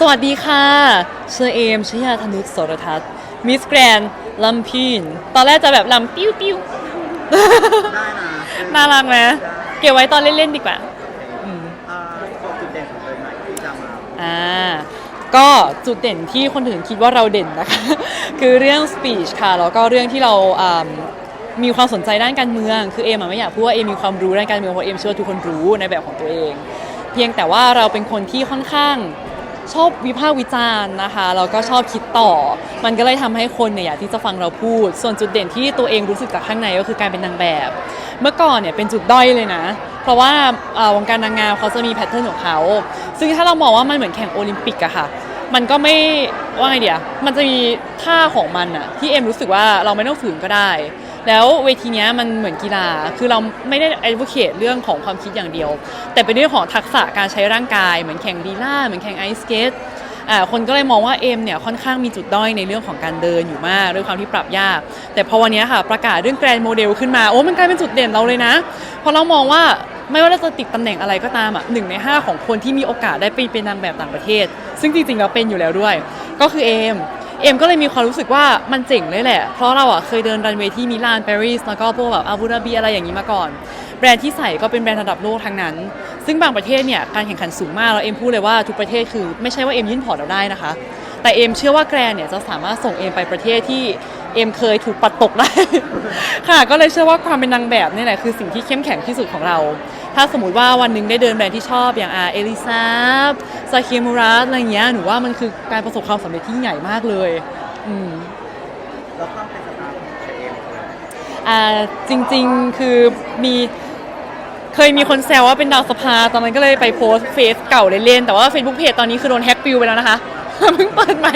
สวัสดีค่ะเชอเอมชยาธนุษย์โสรทัศน์มิสแกรนลำพีน ตอนแรกจะแบบลำปิ้วปิ้วได้นะน่ารักไหมเก็บไว้ตอนเล่น ๆ ดีกว่าอืมเอ่อบอกจุดเด่นของเลยหน่อยที่จะมาอ่า ก็จุดเด่นที่คนอื่นคิดว่าเราเด่นนะคะ คือเรื่อง speech ค่ะ แล้วก็เรื่องที่เราอ่ามีความสนใจด้านการเมือง คือเอมอะไม่อยากพูดว่าเอมมีความรู้ด้านการเมืองเพราะเอมเชื่อว่าทุกคนรู้ในแบบของตัวเอง เพียงแต่ว่าเราเป็นคนที่ค่อนข้าง ชอบวิพากษ์วิจารณ์นะคะแล้วก็ชอบคิดต่อ มันก็เลยทำให้คนเนี่ยอยากที่จะฟังเราพูด ส่วนจุดเด่นที่ตัวเองรู้สึกจากข้างในก็คือการเป็นนางแบบ เมื่อก่อนเนี่ยเป็นจุดด้อยเลยนะ เพราะว่าวงการนางงามเขาจะมีแพทเทิร์นของเขา ซึ่งถ้าเรามองว่ามันเหมือนแข่งโอลิมปิกอะค่ะมันก็ไม่ว่าไงเดียมันจะมีท่าของมันอะที่เอ็มรู้สึกว่าเราไม่ต้องฝืนก็ได้ แล้วเวทีนี้มันเหมือนกีฬา คือเราไม่ได้ advocate เรื่องของความคิดอย่างเดียว แต่เป็นเรื่องของทักษะการใช้ร่างกายเหมือนแข่งดีล่าเหมือนแข่งไอสเกตอ่าคนก็เลยมองว่าเอ็มเนี่ยค่อนข้างมีจุดด้อยในเรื่องของการเดินอยู่มากด้วยความที่ปรับยาก แต่พอวันนี้ค่ะประกาศเรื่องแกรนด์โมเดลขึ้นมาโอ้มันกลายเป็นจุดเด่นเราเลยนะเพราะเรามองว่าไม่ว่าเราจะติดตำแหน่งอะไรก็ตามอะหนึ่งในห้าของคนที่มีโอกาสได้ไปเป็นนางแบบต่างประเทศ ซึ่งจริงๆเราเป็นอยู่แล้วด้วย ก็คือเอม เอ็มก็เลยมีความรู้สึกว่ามันเจ๋งเลยแหละ เพราะเราอะเคยเดินรันเวย์ที่มิลานปารีสแล้วก็พวกแบบอาบูดาบีอะไรอย่างนี้มาก่อน แบรนด์ที่ใส่ก็เป็นแบรนด์ระดับโลกทั้งนั้น ซึ่งบางประเทศเนี่ยการแข่งขันสูงมากแล้วเอ็มพูดเลยว่าทุกประเทศคือไม่ใช่ว่าเอ็มยื่นพอร์ตเราได้นะคะ แต่เอ็มเชื่อว่าแกรนด์เนี่ยจะสามารถส่งเอ็มไปประเทศที่เอ็มเคยถูกปัดตกได้ ค่ะ ก็เลยเชื่อว่าความเป็นนางแบบนี่แหละคือสิ่งที่เข้มแข็งที่สุดของเรา ถ้าสมมติว่าวันหนึ่งได้เดินแบรนด์ที่ชอบอย่างอาเอลิซาซาเคมูรัสอะไรเงี้ยหนูว่ามันคือการประสบความสำเร็จที่ใหญ่มากเลย อืมแล้วความเป็นสตาร์ของเชเอมคืออะไรอ่าจริงๆคือมีเคยมีคนแซวว่าเป็นดาวสภา ตอนนั้นก็เลยไปโพสต์เฟซเก่าเล่นๆแต่ว่า Facebook เพจตอนนี้คือโดนแฮ็กปิวไปแล้วนะคะเพิ่งเปิดใหม่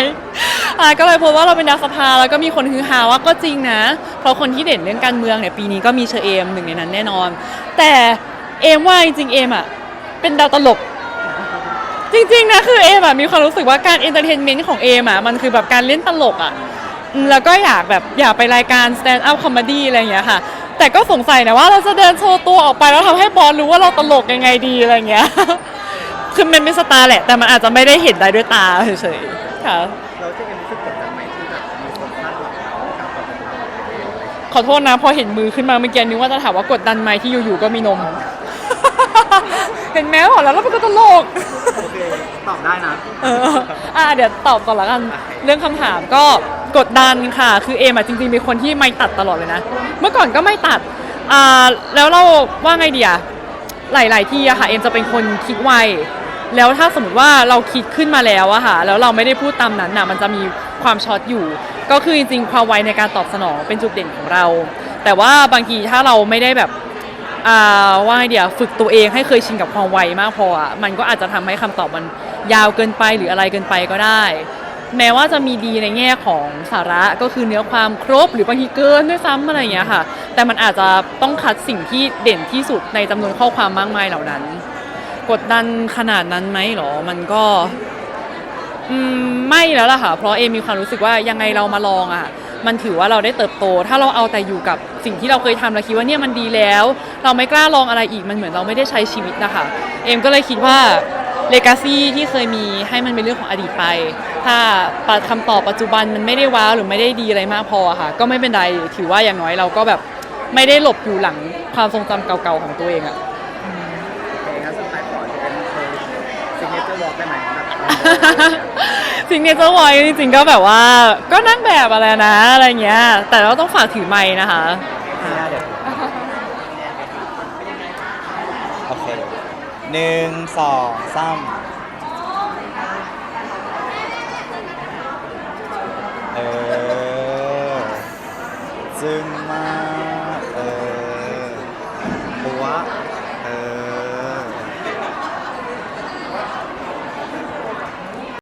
อ่าก็เลยโพสต์ว่าเราเป็นดาวสภาแล้วก็มีคนฮือฮาว่าก็จริงนะ เพราะคนที่เด่นเรื่องการเมืองเนี่ยปีนี้ก็มีเชอเอมหนึ่งในนั้นแน่นอน แต่ เอมว่าจริงๆเอมอะเป็นดาวตลก จริงๆนะคือเอมอะมีความรู้สึกว่าการเอนเตอร์เทนเมนต์ของเอมอะมันคือแบบการเล่นตลกอะอืมแล้วก็อยากแบบอยากไปรายการ stand up comedy อะไรอย่างเงี้ยค่ะ แต่ก็สงสัยนะว่าเราจะเดินโชว์ตัวออกไปแล้วทำให้บอลรู้ว่าเราตลกยังไงดีอะไรอย่างเงี้ย คือมันเป็นสไตล์แหละ แต่มันอาจจะไม่ได้เห็นได้ด้วยตาเฉยๆค่ะ เราเชเอมรู้สึกกดดันไหมที่แบบมีคนคาดหวังเราในการตอบคำถามของเอมอะไรอย่างเงี้ยขอโทษนะ พอเห็นมือขึ้นมาเมื่อกี้นึกว่าจะถามว่ากดดันไหมที่อยู่ๆก็มีนม เห็นไหมบอกแล้วเราเป็นคนตลก โอเค ตอบได้นะ เอออะเดี๋ยวตอบก่อนละกัน เรื่องคำถามก็กดดันค่ะ คือเอมอะจริงๆเป็นคนที่ไม่ตัดตลอดเลยนะ เมื่อก่อนก็ไม่ตัดอ่าแล้วเราว่าไงดีอะหลายๆที่อะค่ะเอมจะเป็นคนคิดไว แล้วถ้าสมมติว่าเราคิดขึ้นมาแล้วอะค่ะ แล้วเราไม่ได้พูดตามนั้นน่ะ มันจะมีความช็อตอยู่ ก็คือจริงๆ ความไวในการตอบสนองเป็นจุดเด่นของเรา แต่ว่าบางทีถ้าเราไม่ได้แบบ อ่าว่าไงเดียวฝึกตัวเองให้เคยชินกับความไวมากพออะมันก็อาจจะทำให้คำตอบมันยาวเกินไปหรืออะไรเกินไปก็ได้ แม้ว่าจะมีดีในแง่ของสาระก็คือเนื้อความครบหรือบางทีเกินด้วยซ้ำอะไรอย่างเงี้ยค่ะ แต่มันอาจจะต้องคัดสิ่งที่เด่นที่สุดในจำนวนข้อความมากมายเหล่านั้น กดดันขนาดนั้นไหมหรอ มันก็ อืมไม่แล้วล่ะค่ะ เพราะเอมมีความรู้สึกว่ายังไงเรามาลองอะ มันถือว่าเราได้เติบโต ถ้าเราเอาแต่อยู่กับสิ่งที่เราเคยทำเราคิดว่าเนี่ยมันดีแล้ว เราไม่กล้าลองอะไรอีกมันเหมือนเราไม่ได้ใช้ชีวิตนะคะเอมก็เลยคิดว่าเลกาซีที่เคยมีให้มันเป็นเรื่องของอดีตไป ถ้าคำตอบปัจจุบันมันไม่ได้ว้าวหรือไม่ได้ดีอะไรมากพออะค่ะ ก็ไม่เป็นไรถือว่าอย่างน้อยเราก็แบบไม่ได้หลบอยู่หลังความทรงจำเก่าๆของตัวเองอะโอเคงั้น สุดท้ายขอจะเป็นโชว์ซิกเนเจอร์วอล์กได้ไหมแบบสิ่งเนเจอร์ไวจริงๆก็แบบว่าก็นั่งแบบอะไรนะอะไรเงี้ย แต่เราต้องฝากถือไม้นะคะ โอเคหนึ่งสองสามเออ จึงมาก